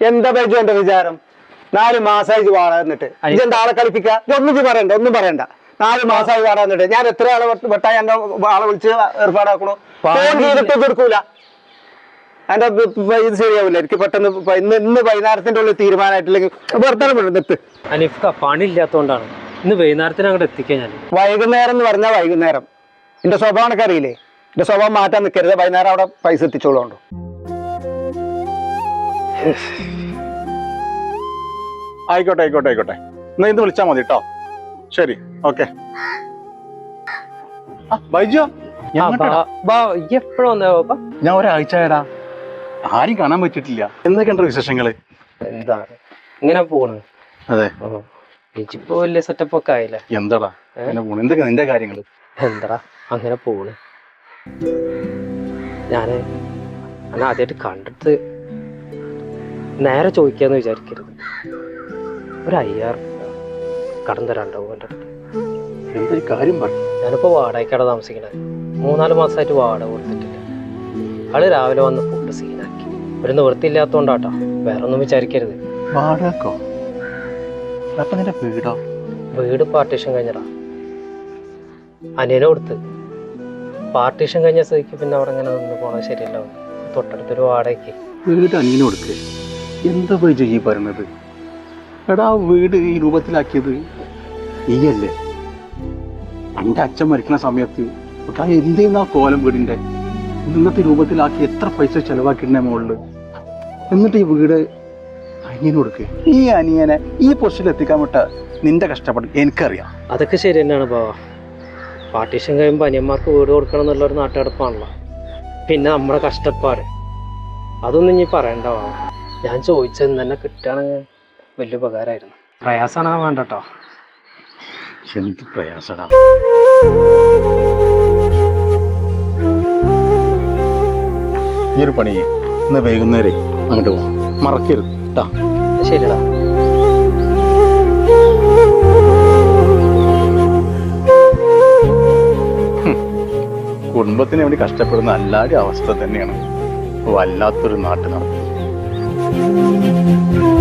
എന്താ ബൈജു എന്റെ വിചാരം? നാല് മാസമായി ഇത് അയ്യ. ഇതെന്താ ആളെ കളിപ്പിക്കുക ഒന്നും ഇത് പറയണ്ട ഒന്നും പറയണ്ട. നാല് മാസമായി വാട എന്നിട്ട്. ഞാൻ എത്ര ആളെ വെട്ടാ എന്റെ ആളെ വിളിച്ച് ഏർപ്പാടാക്കണു? ഫോൺ ചെയ്തിട്ട് ഇത് എടുക്കൂല. എന്റെ ഇത് ശരിയാവില്ല എനിക്ക് പെട്ടെന്ന് ഇന്ന് ഇന്ന് വൈകുന്നേരത്തിന്റെ ഉള്ളിൽ തീരുമാനമായിട്ടില്ലെങ്കിൽ വെറുതെ നിർത്ത്. അനിഫ്ക പണിയില്ലാത്തോണ്ടാണ്. ഇന്ന് വൈകുന്നേരത്തിന് അങ്ങോട്ട് എത്തിക്കാൻ ഞാൻ. വൈകുന്നേരം എന്ന് പറഞ്ഞാൽ വൈകുന്നേരം. എന്റെ സ്വഭാവം അറിയില്ലേ? എന്റെ സ്വഭാവം മാറ്റാൻ നിൽക്കരുത് വൈകുന്നേരം അവിടെ പൈസ എത്തിച്ചോളൂ ആയിക്കോട്ടെ ആയിക്കോട്ടെ ആയിക്കോട്ടെ. എന്നാ ഇന്ന് വിളിച്ചാൽ മതി കേട്ടോ ശരി ഓക്കെ. ബൈജോ എപ്പോഴും ഞാൻ ഒരാഴ്ച ആയടാ. ആരും കാണാൻ പറ്റിയിട്ടില്ല. എന്തൊക്കെയുണ്ട് വിശേഷങ്ങൾ? എന്താ? ഇങ്ങനെ പോണ്. അതെ. വലിയ സെറ്റപ്പ് ഒക്കെ ആയില്ലേ? എന്താടാ? എന്നെ പോണു. എന്തൊക്കെ നിന്റെ കാര്യങ്ങൾ? എന്താ അങ്ങനെ പോണ്. ഞാൻ ഞാൻ ആദ്യമായിട്ട് കണ്ടിട്ട് നേരെ ചോദിക്കാന്ന് വിചാരിക്കരുത്. ഒരു അയ്യാറ് കടം തരാണ്ടാവും എന്റെ അടുത്ത്? എന്തൊരു കാര്യം പറഞ്ഞു ഞാനിപ്പോ വാടകയ്ക്കട താമസിക്കണത് മൂന്നാൽ മാസമായിട്ട് വാടക കൊടുത്തിട്ടില്ല. ആൾ രാവിലെ വന്ന് ഫുഡ് സീനാക്കി ഒരു നിവൃത്തിയില്ലാത്തോണ്ടാട്ടോ. വേറെ ഒന്നും വിചാരിക്കരുത്. വാടകക്കോ? അപ്പൊ നിന്റെ വീടോ? വീട് പാർട്ടീഷൻ കഴിഞ്ഞടാ അനിയനെ കൊടുത്ത്. പാർട്ടീഷൻ കഴിഞ്ഞ സ്ഥിതിക്ക് പിന്നെ അവിടെ ഇങ്ങനെ നിന്ന് പോണത് ശരിയല്ല. തൊട്ടടുത്തൊരു വാടകയ്ക്ക്. വീട് അനിയനെ കൊടുക്ക്. എന്താ പോയി ഈ പറഞ്ഞത് എടാ വീട് ഈ രൂപത്തിലാക്കിയത് നീയല്ലേ? എന്റെ അച്ഛൻ മരിക്കുന്ന സമയത്ത് ആ എന്തേന്ന് ആ കോലം വീടിന്റെ ഇന്നത്തെ രൂപത്തിലാക്കി എത്ര പൈസ ചെലവാക്കിയിട്ടുണ്ടെ മുകളിൽ എന്നിട്ട് ഈ വീട് അനിയന് കൊടുക്ക്. ഈ അനിയനെ ഈ പൊസിഷനിൽ എത്തിക്കാൻ വിട്ട നിന്റെ കഷ്ടപ്പാട് എനിക്കറിയാം. അതൊക്കെ ശരി തന്നെയാണ് ബാബ പാർട്ടീഷൻ കഴിയുമ്പോൾ അനിയന്മാർക്ക് വീട് കൊടുക്കണം എന്നുള്ളൊരു നാട്ടടപ്പാണല്ലോ പിന്നെ നമ്മുടെ കഷ്ടപ്പാട്. അതൊന്നും ഇനി പറയണ്ട ഞാൻ ചോദിച്ചത് തന്നെ കിട്ടുകയാണെങ്കിൽ വലിയ ഉപകാരമായിരുന്നു. പ്രയാസമാണ് വേണ്ട കേട്ടോ എന്ത് പ്രയാസമാണ് ഈ ഒരു പണി ഇന്ന് വൈകുന്നേരം അങ്ങോട്ട് പോകും മറക്കരുത് കേട്ടാ ശരിടാ കുടുംബത്തിന് വേണ്ടി കഷ്ടപ്പെടുന്ന എല്ലാവരും അവസ്ഥ തന്നെയാണ്. വല്ലാത്തൊരു നാട്ടു Thank.